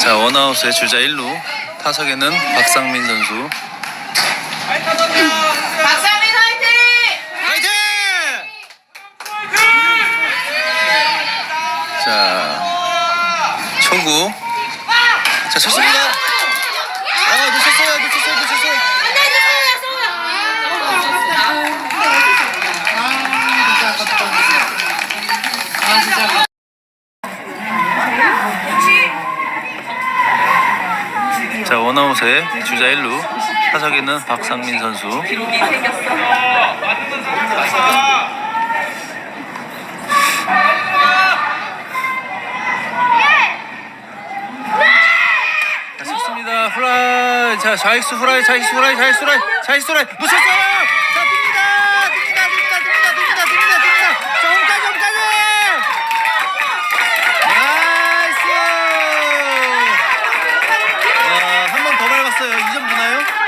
자 원아웃의 주자 1루. 타석에는 박상민 선수. 박상민 화이팅! 파이팅! 자 초구. 자 쳤습니다. 아 놓쳤어요 놓쳤어요 놓쳤어요 자 원아웃의 주자 1루 타석에는 박상민 선수 자, 쳤습니다. 후라이. 자, 좌익수 후라이, 좌익수 후라이, 좌익수 후라이, 좌익수 후라이. 놓쳤어요! 자, 뜁니다! 뜁니다, 뜁니다, 뜁니다, 뜁니다, 뜁니다, 뜁니다. 자, 홈까지, 홈까지! 나이스! 와, 한 밟았어요. 2점 주나요?